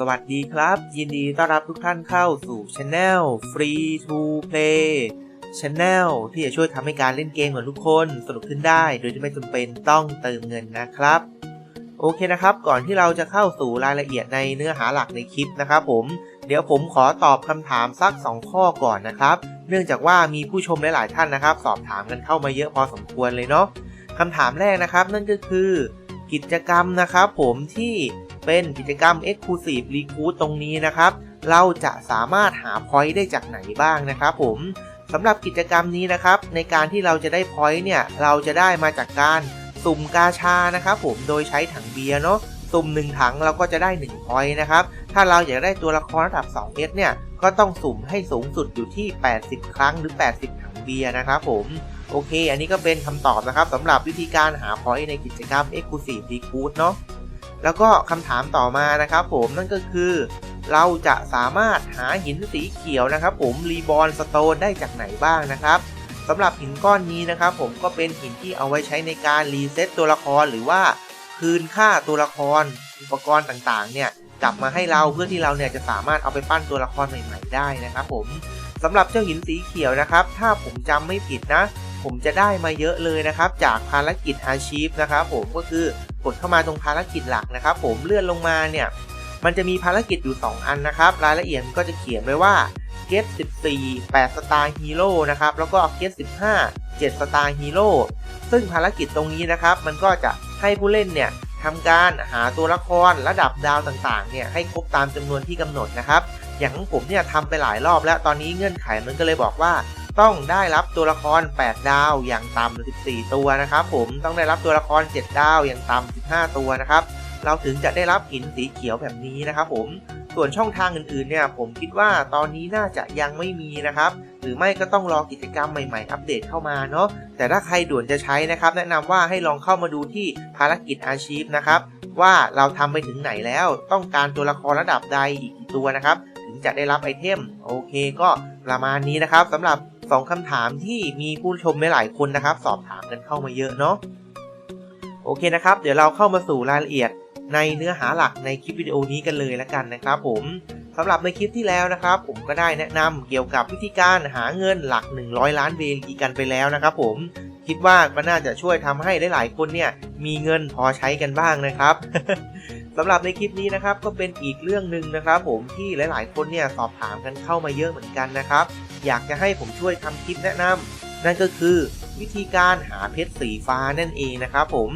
สวัสดีครับ ยินดีต้อนรับทุกท่านเข้าสู่ช anel Free to Play Channel ที่จะช่วยทำให้การเล่นเกมของทุกคนสนุกขึ้นได้ โดยที่ไม่จำเป็นต้องเติมเงินนะครับ โอเคนะครับ ก่อนที่เราจะเข้าสู่รายละเอียดในเนื้อหาหลักในคลิปนะครับผมเดี๋ยวผมขอตอบคำถามสัก 2 ข้อก่อนนะครับ เนื่องจากว่ามีผู้ชมหลาย ๆ ท่านนะครับ สอบถามกันเข้ามาเยอะพอสมควรเลยเนาะคำถามแรกนะครับ นั่นก็คือ กิจกรรมนะครับ ผมที่ เป็นกิจกรรม Exclusive Recruit ตรงนี้นะครับ เราจะสามารถหา point ได้จากไหนบ้างนะครับผมสำหรับกิจกรรมนี้นะครับ ในการที่เราจะได้ point เนี่ย เราจะได้มาจากการสุ่มกาชานะครับผมโดยใช้ถังเบียร์เนาะสุ่ม 1 ถังเราก็จะได้1 point นะครับ ถ้าเราอยากได้ตัวละครระดับ 2S เนี่ย ก็ต้องสุ่มให้สูงสุดอยู่ที่ 80 ครั้งหรือ 80 ถังเบียร์นะครับผมโอเค อันนี้ก็เป็นคำตอบนะครับสำหรับวิธีการหา point ในกิจกรรม Exclusive Recruit เนาะ แล้วก็คำถามต่อมานะครับผมนั่นก็คือ เราจะสามารถหาหินสีเขียวนะครับ ผมรีบอ n สโตนได้จากไหนบ้างนะครับสำหรับหินก้อนนี้นะครับ ผมก็เป็นหินที่เอาไว้ใช้ในการรีเซ็ตตัวละครหรือว่าคืนค่าตัวละครอุปกรณ์ต่างๆ เนี่ยกลับมาให้เราเพื่อที่เราเนี่ยจะสามารถเอาไปปั้นตัวละครใหม่ ๆ ได้นะครับ ผมสำหรับเจ้าหินสีเขียวนะครับ ถ้าผมจำไม่ผิดนะ ผมจะได้มาเยอะเลยนะครับ จากภารกิจอาชีพนะครับผมก็คือกดเข้ามาตรงภารกิจหลักนะครับ ผมเลื่อนลงมาเนี่ยมันจะมีภารกิจอยู่ 2 อันนะครับ รายละเอียดก็จะเขียนไว้ว่าเกต14 8สตาร์ฮีโร่นะครับแล้วก็เกต15 7สตาร์ฮีโร่ซึ่งภารกิจตรงนี้นะครับ มันก็จะให้ผู้เล่นเนี่ยทำการหาตัวละครระดับดาวต่างๆเนี่ยให้ครบตามจำนวนที่กำหนดนะครับ อย่างของผมเนี่ยทำไปหลายรอบแล้วตอนนี้เงื่อนไขมันก็เลยบอกว่า ต้องได้รับตัวละคร 8 ดาวอย่างต่ำ14 ตัวนะครับ ผมต้องได้รับตัวละคร 7 ดาวอย่างต่ำ15 ตัวนะครับ เราถึงจะได้รับหินสีเขียวแบบนี้นะครับผมส่วนช่องทางอื่นๆเนี่ยผมคิดว่าตอนนี้น่าจะยังไม่มีนะครับ หรือไม่ก็ต้องรอกิจกรรมใหม่ๆ อัปเดตเข้ามาเนาะแต่ถ้าใครด่วนจะใช้นะครับ แนะนำว่าให้ลองเข้ามาดูที่ภารกิจอาชีพนะครับ ว่าเราทำไปถึงไหนแล้วต้องการตัวละครระดับใดอีกกี่ตัวนะครับ ถึงจะได้รับไอเทมโอเคก็ประมาณนี้นะครับสำหรับ 2คำถามที่มีผู้ชมหลายคนนะครับ สอบถามกันเข้ามาเยอะเนาะโอเคนะครับ เดี๋ยวเราเข้ามาสู่รายละเอียดในเนื้อหาหลักในคลิปวิดีโอนี้กันเลยแล้วกันนะครับผมสำหรับในคลิปที่แล้วนะครับ ผมก็ได้แนะนำเกี่ยวกับวิธีการหาเงินหลัก 100 ล้านเบลีกันไปแล้วนะครับผม คิดว่าก็น่าจะช่วยทำให้หลายๆคนเนี่ยมีเงินพอใช้กันบ้างนะครับสำหรับในคลิปนี้นะครับก็เป็นอีกเรื่องหนึ่งนะครับ ผมที่หลาย ๆ คนเนี่ยสอบถามกันเข้ามาเยอะเหมือนกันนะครับ อยากจะให้ผมช่วยทำคลิปแนะนำนั่นก็คือวิธีการหาเพชรสีฟ้านั่นเองนะครับผม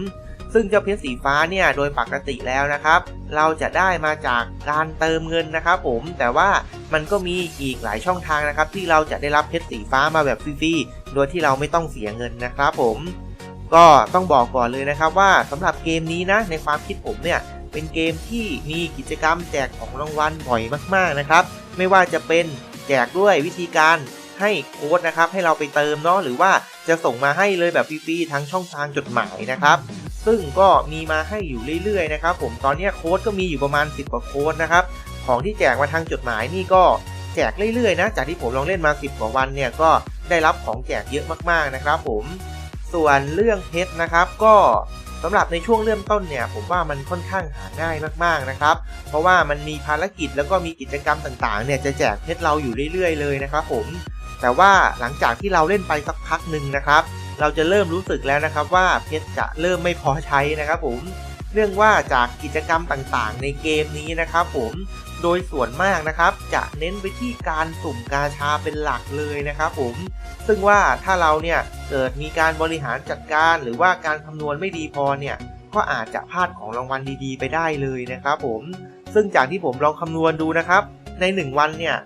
ซึ่งเจ้าเพชรสีฟ้าเนี่ยโดยปกติแล้วนะครับ เราจะได้มาจากการเติมเงินนะครับผมแต่ว่ามันก็มีอีกหลายช่องทางนะครับ ที่เราจะได้รับเพชรสีฟ้ามาแบบฟรี โดยที่เราไม่ต้องเสียเงินนะครับผม ก็ต้องบอกก่อนเลยนะครับว่าสำหรับเกมนี้นะในความคิดผมเนี่ยเป็นเกมที่มีกิจกรรมแจกของรางวัลบ่อยมากๆนะครับ ไม่ว่าจะเป็นแจกด้วยวิธีการให้โค้ดนะครับให้เราไปเติมเนาะหรือว่าจะส่งมาให้เลยแบบฟรีๆทั้งช่องทางจดหมายนะครับ ซึ่งก็มีมาให้อยู่เรื่อยๆนะครับผมตอนนี้โค้ดก็มีอยู่ประมาณ 10กว่าโค้ดนะครับของที่แจกมาทางจดหมายนี่ก็แจกเรื่อยๆนะจากที่ผมลองเล่นมา 10 กว่าวันเนี่ยก็ ได้รับของแจกเยอะมากๆนะครับผมส่วนเรื่องเพชรนะครับ ก็สำหรับในช่วงเริ่มต้นเนี่ย ผมว่ามันค่อนข้างหาง่ายมากๆนะครับ เพราะว่ามันมีภารกิจแล้วก็มีกิจกรรมต่างๆ เนี่ยจะแจกเพชรเราอยู่เรื่อยๆ เลยนะครับผมแต่ว่าหลังจากที่เราเล่นไปสักพักหนึ่งนะครับ เราจะเริ่มรู้สึกแล้วนะครับว่าเพชรจะเริ่มไม่พอใช้นะครับผม เนื่องว่าจากกิจกรรมต่างๆ ในเกมนี้นะครับผมโดยส่วนมากนะครับจะเน้นไปที่การสุ่มกาชาเป็นหลักเลยนะครับผม ซึ่งว่าถ้าเราเนี่ยเกิดมีการบริหารจัดการ หรือว่าการคำนวณไม่ดีพอเนี่ยก็อาจจะพลาดของรางวัลดีๆ ไปได้เลยนะครับผม ซึ่งจากที่ผมลองคำนวณดูนะครับ ใน 1 วันเนี่ย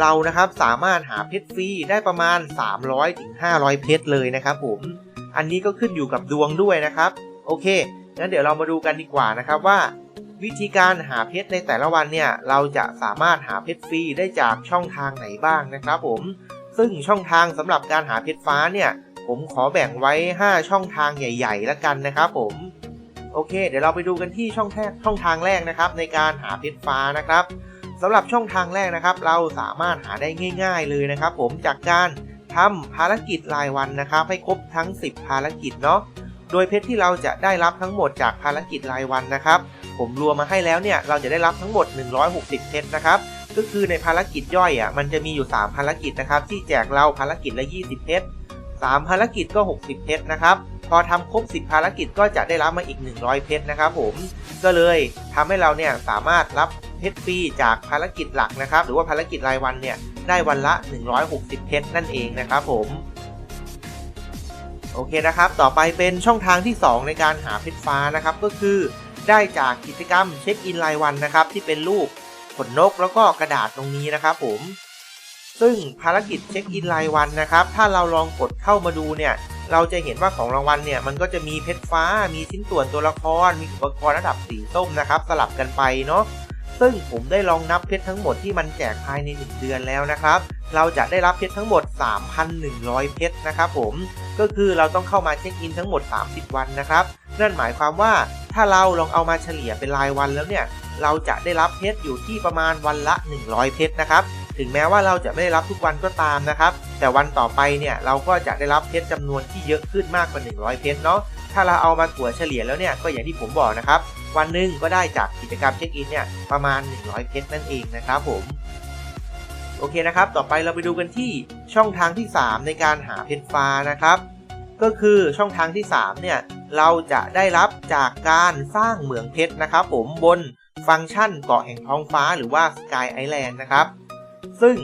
เรานะครับสามารถหาเพชรฟรีได้ประมาณ 300-500ถึง500เพชรเลยนะครับผม อันนี้ก็ขึ้นอยู่กับดวงด้วยนะครับ โอเค งั้นเดี๋ยวเรามาดูกันดีกว่านะครับว่า วิธีการหาเพชรในแต่ละวันเนี่ยเราจะสามารถหาเพชรฟรีได้จากช่องทางไหนบ้างนะครับผมซึ่งช่องทางสำหรับการหาเพชรฟ้าเนี่ยผมขอแบ่งไว้ 5 ช่องทางใหญ่ๆแล้วกันนะครับผมโอเค เดี๋ยวเราไปดูกันที่ช่องแทช่องทางแรกนะครับ ในการหาเพชรฟ้านะครับสำหรับช่องทางแรกนะครับ เราสามารถหาได้ง่าย ๆ เลยนะครับ ผมจากการทำภารกิจรายวันนะครับ ให้ครบทั้ง 10 ภารกิจเนาะ โดยเพชรที่เราจะได้รับทั้งหมดจากภารกิจรายวันนะครับ ผมรวมมาให้แล้วเนี่ยเราจะได้รับทั้งหมด 160 เพชรนะครับก็คือในภารกิจย่อยอะมันจะมีอยู่ 3 ภารกิจนะครับที่แจกเราภารกิจละ 20 เพชร3ภารกิจก็ 60 เพชรนะครับพอทำครบ 10 ภารกิจก็จะได้รับมาอีก 100 เพชรนะครับผมก็เลยทำให้เราเนี่ยสามารถรับเพชรฟรีจากภารกิจหลักนะครับ หรือว่าภารกิจรายวันเนี่ยได้วันละ 160 เพชรนั่นเองนะครับผม โอเคนะครับ ต่อไปเป็นช่องทางที่ 2 ในการหาเพชรฟ้านะครับ ก็คือได้จากกิจกรรมเช็คอินรายวันนะครับ ที่เป็นรูปขนนกแล้วก็กระดาษตรงนี้นะครับผม ซึ่งภารกิจเช็คอินรายวันนะครับ ถ้าเราลองกดเข้ามาดูเนี่ยเราจะเห็นว่าของรางวัลเนี่ยมันก็จะมีเพชรฟ้า มีชิ้นส่วนตัวละคร มีอุปกรณ์ระดับสีส้มนะครับ สลับกันไปเนาะ ซึ่งผมได้ลองนับเพชรทั้งหมดที่มันแจกภายใน 1 เดือนแล้วนะครับ เราจะได้รับเพชรทั้งหมด 3,100 เพชรนะครับผม ก็คือเราต้องเข้ามาเช็คอินทั้งหมด 30 วันนะครับ นั่นหมายความว่าถ้าเราลองเอามาเฉลี่ยเป็นรายวันแล้วเนี่ย เราจะได้รับเพชรอยู่ที่ประมาณวันละ 100 เพชรนะครับ ถึงแม้ว่าเราจะไม่ได้รับทุกวันก็ตามนะครับ แต่วันต่อไปเนี่ยเราก็จะได้รับเพชรจำนวนที่เยอะขึ้นมากกว่า 100 เพชรเนาะ ถ้าเราเอามาถัวเฉลี่ยแล้วเนี่ยก็อย่างที่ผมบอกนะครับ วันหนึ่งก็ได้จากกิจกรรมเช็คอินเนี่ยประมาณ 100 เพชรนั่นเองนะครับผม โอเคนะครับ ต่อไปเราไปดูกันที่ช่องทางที่ 3 ในการหาเพชรฟ้านะครับ ก็คือช่องทางที่ 3 เนี่ยเราจะได้รับจากการสร้างเหมืองเพชรนะครับ ผมบนฟังก์ชันเกาะแห่งท้องฟ้าหรือว่า Sky Island นะครับ ซึ่ง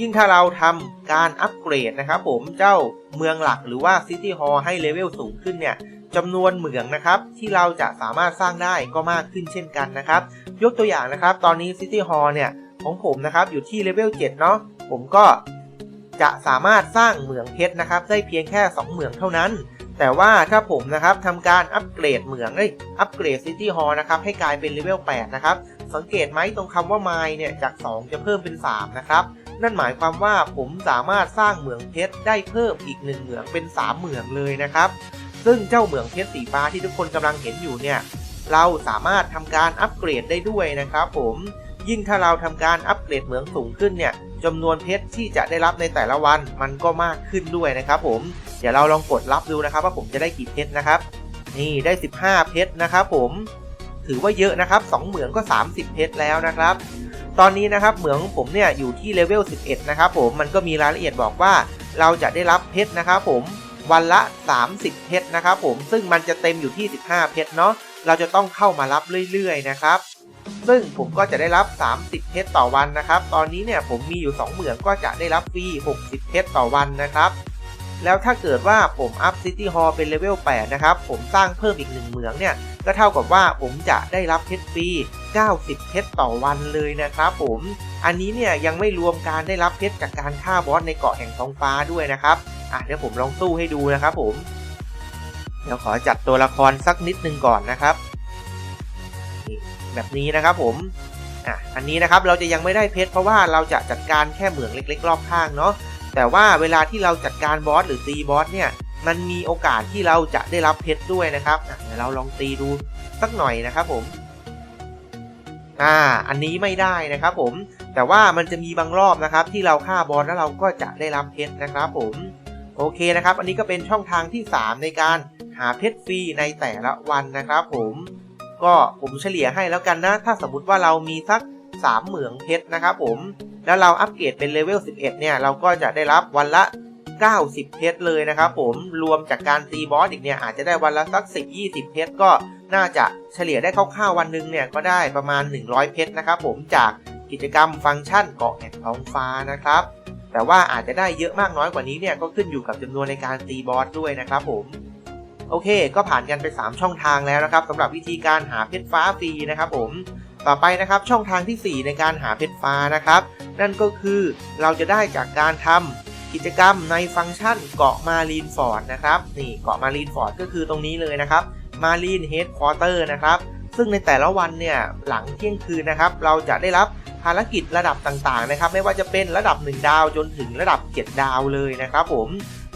ยิ่งถ้าเราทำการอัปเกรดนะครับผมเจ้าเมืองหลักหรือว่า City Hall ให้เลเวลสูงขึ้นเนี่ย จำนวนเหมืองนะครับที่เราจะสามารถสร้างได้ก็มากขึ้นเช่นกันนะครับ ยกตัวอย่างนะครับ ตอนนี้ City Hall เนี่ยของผมนะครับอยู่ที่เลเวล7เนาะผมก็จะสามารถสร้างเหมืองเพชรนะครับ ได้เพียงแค่ 2 เหมืองเท่านั้น แต่ว่าถ้าผมนะครับทำการอัปเกรดเหมืองเอ้ยอัปเกรด City Hall นะครับให้กลายเป็นเลเวล8นะครับ สังเกตไหมตรงคำว่า m i เนี่ยจาก 2 จะเพิ่มเป็น 3 นะครับ นั่นหมายความว่าผมสามารถสร้างเหมืองเพชรได้เพิ่มอีก 1 เหมืองเป็น 3 เหมืองเลยนะครับ ซึ่งเจ้าเหมืองเพชรสีฟ้าที่ทุกคนกำลังเห็นอยู่เนี่ย เราสามารถทำการอัปเกรดได้ด้วยนะครับผมยิ่งถ้าเราทำการอัปเกรดเหมืองสูงขึ้นเนี่ยจำนวนเพชรที่จะได้รับในแต่ละวันมันก็มากขึ้นด้วยนะครับผมเดี๋ยวเราลองกดรับดูนะครับ ว่าผมจะได้กี่เพชรนะครับ นี่ได้ 15 เพชรนะครับผมถือว่าเยอะนะครับ2เหมืองก็ 30 เพชรแล้วนะครับ ตอนนี้นะครับเหมืองของผมเนี่ยอยู่ที่เลเวล11 นะครับผมมันก็มีรายละเอียดบอกว่าเราจะได้รับเพชรนะครับผม วันละ 30 เพชรนะครับผมซึ่งมันจะเต็มอยู่ที่ 15 เพชรเนาะเราจะต้องเข้ามารับเรื่อยๆนะครับ ซึ่งผมก็จะได้รับ 30 เพชรต่อวันนะครับ ตอนนี้เนี่ยผมมีอยู่ 2 เหมืองก็จะได้รับฟรี 60 เพชรต่อวันนะครับ แล้วถ้าเกิดว่าผมอัพซิตี้ฮอลเป็นเลเวล 8 นะครับ ผมสร้างเพิ่มอีก 1 เหมืองเนี่ย ก็เท่ากับว่าผมจะได้รับเพชรฟรี 90 เพชรต่อวันเลยนะครับผม อันนี้เนี่ยยังไม่รวมการได้รับเพชรจากการฆ่าบอสในเกาะแห่งท้องฟ้าด้วยนะครับ อะเดี๋ยวผมลองสู้ให้ดูนะครับผม เดี๋ยวขอจัดตัวละครสักนิดนึงก่อนนะครับ แบบนี้นะครับผม อะอันนี้นะครับเราจะยังไม่ได้เพชรเพราะว่าเราจะจัดการแค่เหมืองเล็ก ๆ รอบข้างเนาะ แต่ว่าเวลาที่เราจัดการบอสหรือตีบอสเนี่ย มันมีโอกาสที่เราจะได้รับเพชรด้วยนะครับเดี๋ยวเราลองตีดูสักหน่อยนะครับผมอ่า อันนี้ไม่ได้นะครับผม แต่ว่ามันจะมีบางรอบนะครับ ที่เราฆ่าบอสแล้วเราก็จะได้รับเพชรนะครับผม โอเคนะครับ อันนี้ก็เป็นช่องทางที่ 3 ในการหาเพชรฟรีในแต่ละวันนะครับผมก็ผมเฉลี่ยให้แล้วกันนะ ถ้าสมมติว่าเรามีสัก 3 เหมืองเพชรนะครับผม แล้วเราอัปเกรดเป็นเลเวล 11 เนี่ย เราก็จะได้รับวันละ 90 เพชรเลยนะครับผม รวมจากการตีบอสอีกเนี่ย อาจจะได้วันละสัก 10-20 เพชร ก็น่าจะเฉลี่ยได้คร่าวๆวันหนึ่งเนี่ย ก็ได้ประมาณ 100 เพชรนะครับผม จากกิจกรรมฟังก์ชันเกาะแห่งท้องฟ้านะครับ แต่ว่าอาจจะได้เยอะมากน้อยกว่านี้เนี่ยก็ขึ้นอยู่กับจำนวนในการตีบอสด้วยนะครับผมโอเค ก็ผ่านกันไป 3 ช่องทางแล้วนะครับสำหรับวิธีการหาเพชรฟ้าฟรีนะครับผมต่อไปนะครับช่องทางทีสี่4 ในการหาเพชรฟ้านะครับ นั่นก็คือเราจะได้จากการทำกิจกรรมในฟังก์ชันเกาะมารีนฟอร์ดนะครับนี่เกาะมารีนฟอร์ดก็คือตรงนี้เลยนะครับมารีนเฮดควอเตอร์นะครับซึ่งในแต่ละวันเนี่ยหลังเที่ยงคืนนะครับ เราจะได้รับ ภารกิจระดับต่างๆนะครับ ไม่ว่าจะเป็นระดับ 1 ดาวจนถึงระดับ 7 ดาวเลยนะครับผม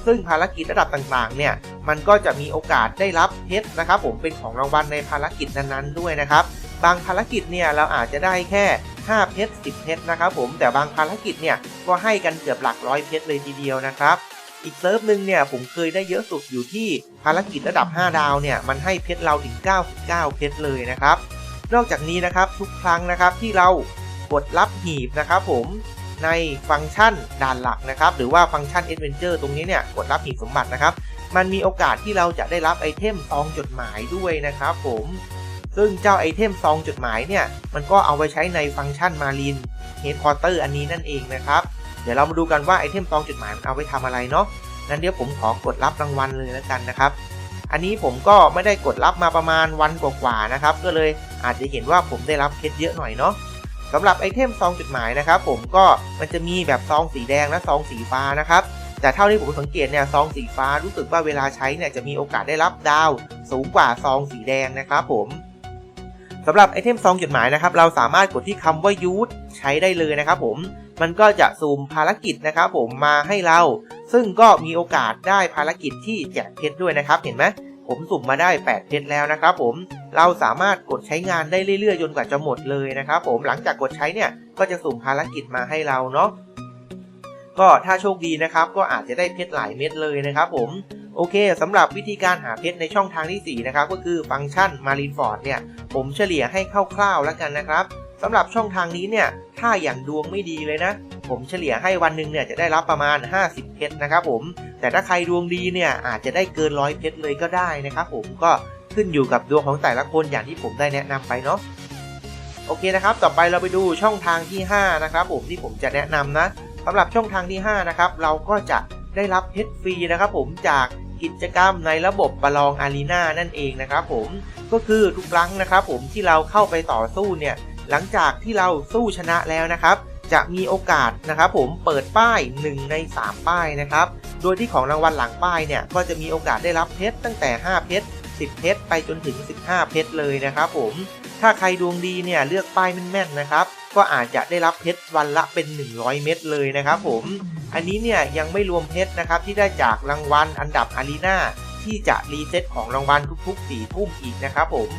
ซึ่งภารกิจระดับต่างๆ เนี่ย มันก็จะมีโอกาสได้รับเพชรนะครับ ผมเป็นของรางวัลในภารกิจนั้นๆด้วยนะครับ บางภารกิจเนี่ยเราอาจจะได้แค่ 5 เพชร 10 เพชรนะครับ ผมแต่บางภารกิจเนี่ยก็ให้กันเกือบหลักร้อยเพชรเลยทีเดียวนะครับ อีกเซิร์ฟหนึ่งเนี่ยผมเคยได้เยอะสุดอยู่ที่ภารกิจระดับ 5 ดาวเนี่ยมันให้เพชรเราถึง 99 เพชรเลยนะครับ นอกจากนี้นะครับทุกครั้งนะครับที่เรา กดรับหีบนะครับผมในฟังก์ชันด่านหลักนะครับ หรือว่าฟังก์ชัน Adventure ตรงนี้เนี่ยกดรับหีบสมบัตินะครับ มันมีโอกาสที่เราจะได้รับไอเทมซองจดหมายด้วยนะครับผมซึ่งเจ้าไอเทมซองจดหมายเนี่ย มันก็เอาไว้ใช้ในฟังก์ชันมารีนเฮดคอร์เตอร์อันนี้นั่นเองนะครับ เดี๋ยวเรามาดูกันว่าไอเทมซองจดหมายมันเอาไว้ทำอะไรเนาะนั้นเดี๋ยวผมขอกดรับรางวัลเลยแล้วกันนะครับ อันนี้ผมก็ไม่ได้กดรับมาประมาณวันกว่าๆนะครับ ก็เลยอาจจะเห็นว่าผมได้รับเพชรเยอะหน่อยเนาะ สำหรับไอเทมซองจดหมายนะครับผมก็มันจะมีแบบซองสีแดงและซองสีฟ้านะครับแต่เท่าที่ผมสังเกตเนี่ยซองสีฟ้ารู้สึกว่าเวลาใช้เนี่ยจะมีโอกาสได้รับดาว สูงกว่าซองสีแดงนะครับผมสำหรับไอเทมซองจดหมายนะครับเราสามารถกดที่คำว่ายูทใช้ได้เลยนะครับผมมันก็จะซูมภารกิจนะครับผมมาให้เรา ซึ่งก็มีโอกาสได้ภารกิจที่แจกเพชรด้วยนะครับเห็นไหม ผมสุ่มมาได้ 8 เพชรแล้วนะครับผมเราสามารถกดใช้งานได้เรื่อยๆจนกว่าจะหมดเลยนะครับผมหลังจากกดใช้เนี่ยก็จะสุ่มภารกิจมาให้เราเนาะก็ถ้าโชคดีนะครับก็อาจจะได้เพชรหลายเม็ดเลยนะครับผมโอเคสำหรับวิธีการหาเพชรในช่องทางที่ 4 นะครับ ก็คือฟังก์ชัน Marineford เนี่ย ผมเฉลี่ยให้คร่าวๆแล้วกันนะครับ สำหรับช่องทางนี้เนี่ยถ้าอย่างดวงไม่ดีเลยนะ ผมเฉลี่ยให้วันหนึ่งเนี่ยจะได้รับประมาณ 50 เพชรนะครับผม แต่ถ้าใครดวงดีเนี่ยอาจจะได้เกินร้อยเพชรเลยก็ได้นะครับผมก็ขึ้นอยู่กับดวงของแต่ละคนอย่างที่ผมได้แนะนำไปเนาะโอเคนะครับ ต่อไปเราไปดูช่องทางที่ 5 นะครับผมที่ผมจะแนะนำนะสำหรับช่องทางที่ 5 นะครับ เราก็จะได้รับเพชรฟรีนะครับผมจากกิจกรรมในระบบประลองอารีนานั่นเองนะครับผมก็คือทุกครั้งนะครับผมที่เราเข้าไปต่อสู้เนี่ย หลังจากที่เราสู้ชนะแล้วนะครับ จะมีโอกาสนะครับผมเปิดป้าย 1 ใน 3 ป้ายนะครับ โดยที่ของรางวัลหลังป้ายเนี่ยก็จะมีโอกาสได้รับเพชรตั้งแต่ 5 เพชร 10 เพชร ไปจนถึง 15 เพชรเลยนะครับผมถ้าใครดวงดีเนี่ยเลือกป้ายแม่นๆนะครับก็อาจจะได้รับเพชรวันละเป็น 100 เม็ดเลยนะครับผมอันนี้เนี่ยยังไม่รวมเพชรนะครับที่ได้จากรางวัลอันดับอารีนาที่จะรีเซ็ตของรางวัลทุกๆ4ทุ่มอีกนะครับผม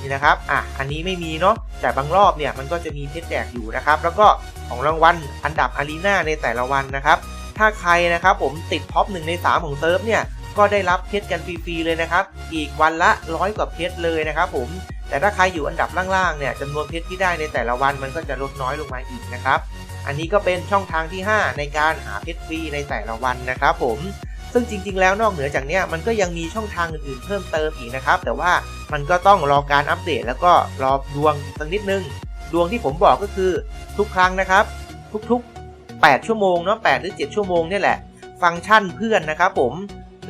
นี่นะครับอะอันนี้ไม่มีเนาะแต่บางรอบเนี่ยมันก็จะมีเพชรแจกอยู่นะครับ แล้วก็ของรางวัลอันดับอารีนาในแต่ละวันนะครับถ้าใครนะครับผมติดท็อป1ใน 3 ของเซิร์ฟเนี่ยก็ได้รับเพชรกันฟรีๆเลยนะครับ อีกวันละร้อยกว่าเพชรเลยนะครับผมแต่ถ้าใครอยู่อันดับล่างๆเนี่ยจำนวนเพชรที่ได้ในแต่ละวันมันก็จะลดน้อยลงมาอีกนะครับ อันนี้ก็เป็นช่องทางที่ 5 ในการหาเพชรฟรีในแต่ละวันนะครับผมซึ่งจริงๆ แล้วนอกเหนือจากเนี้ยมันก็ยังมีช่องทางอื่นๆ เพิ่มเติมอีกนะครับ แต่ว่า มันก็ต้องรอการอัปเดตแล้วก็รอดวงสักนิดนึง ดวงที่ผมบอกก็คือทุกครั้งนะครับ ทุกๆ 8 ชั่วโมงเนาะ8หรือ 7 ชั่วโมงเนี่ยแหละ ฟังก์ชันเพื่อนนะครับผม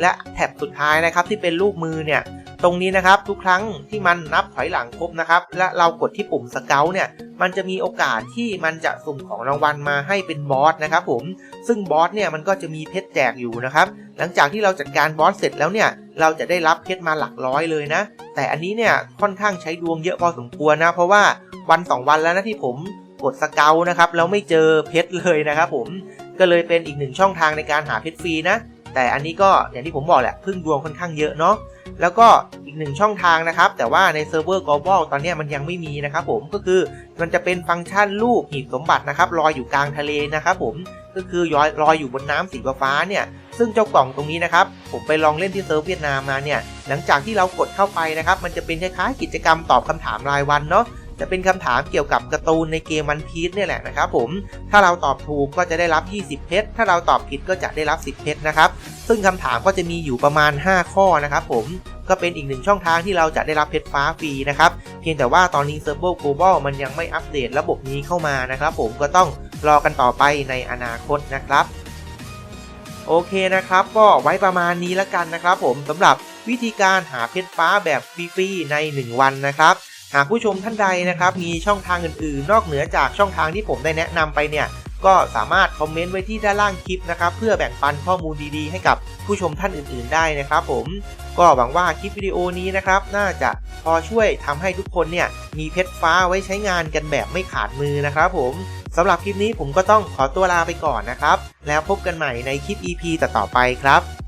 และแท็บสุดท้ายนะครับที่เป็นรูปมือเนี่ย ตรงนี้นะครับทุกครั้งที่มันนับถอยหลังครบนะครับ และเรากดที่ปุ่มสเกลเนี่ยมันจะมีโอกาสที่มันจะสุ่มของรางวัลมาให้เป็นบอสนะครับผมซึ่งบอสเนี่ยมันก็จะมีเพชรแจกอยู่นะครับหลังจากที่เราจัดการบอสเสร็จแล้วเนี่ยเราจะได้รับเพชรมาหลักร้อยเลยนะ แต่อันนี้เนี่ยค่อนข้างใช้ดวงเยอะพอสมควรนะ เพราะว่าวัน 2 วันแล้วนะที่ผมกดสเกลนะครับแล้วไม่เจอเพชรเลยนะครับผมก็เลยเป็นอีกหนึ่งช่องทางในการหาเพชรฟรีนะ แต่อันนี้ก็อย่างที่ผมบอกแหละพึ่งดวงค่อนข้างเยอะเนาะแล้วก็อีกหนึ่งช่องทางนะครับ แต่ว่าในเซิร์ฟเวอร์ global ตอนนี้มันยังไม่มีนะครับผมก็คือมันจะเป็นฟังก์ชันรูปหีบสมบัตินะครับลอยอยู่กลางทะเลนะครับผมก็คือลอยลอยอยู่บนน้ำสีฟ้าเนี่ยซึ่งเจ้ากล่องตรงนี้นะครับ ผมไปลองเล่นที่เซิร์ฟเวียดนามมาเนี่ยหลังจากที่เรากดเข้าไปนะครับ มันจะเป็นคล้ายๆกิจกรรมตอบคำถามรายวันเนาะ จะเป็นคำถามเกี่ยวกับการ์ตูนในเกมวันพีซเนี่ยแหละนะครับผม ถ้าเราตอบถูกก็จะได้รับ 20 เพชร ถ้าเราตอบผิดก็จะได้รับ 10 เพชรนะครับ ซึ่งคำถามก็จะมีอยู่ประมาณ 5 ข้อนะครับผมก็เป็นอีกหนึ่งช่องทางที่เราจะได้รับเพชรฟ้าฟรีนะครับ เพียงแต่ว่าตอนนี้เซิร์ฟเวอร์ global มันยังไม่อัปเดตระบบนี้เข้ามานะครับ ผมก็ต้องรอกันต่อไปในอนาคตนะครับ โอเคนะครับ ก็ไว้ประมาณนี้แล้วกันนะครับ ผมสำหรับวิธีการหาเพชรฟ้าแบบฟรีๆใน 1 วันนะครับากผู้ชมท่านใดนะครับมีช่องทางอื่นๆ นอกเหนือจากช่องทางที่ผมได้แนะนำไปเนี่ยก็สามารถคอมเมนต์ไว้ที่ด้านล่างคลิปนะครับเพื่อแบ่งปันข้อมูลดีๆ ให้กับผู้ชมท่านอื่นๆ ได้นะครับ ผมก็หวังว่าคลิปวิดีโอนี้นะครับน่าจะพอช่วยทำให้ทุกคนเนี่ยมีเพชรฟ้าไว้ใช้งานกันแบบไม่ขาดมือนะครับผมสำหรับคลิปนี้ผมก็ต้องขอตัวลาไปก่อนนะครับ แล้วพบกันใหม่ในคลิป EP ต่อๆไปครับ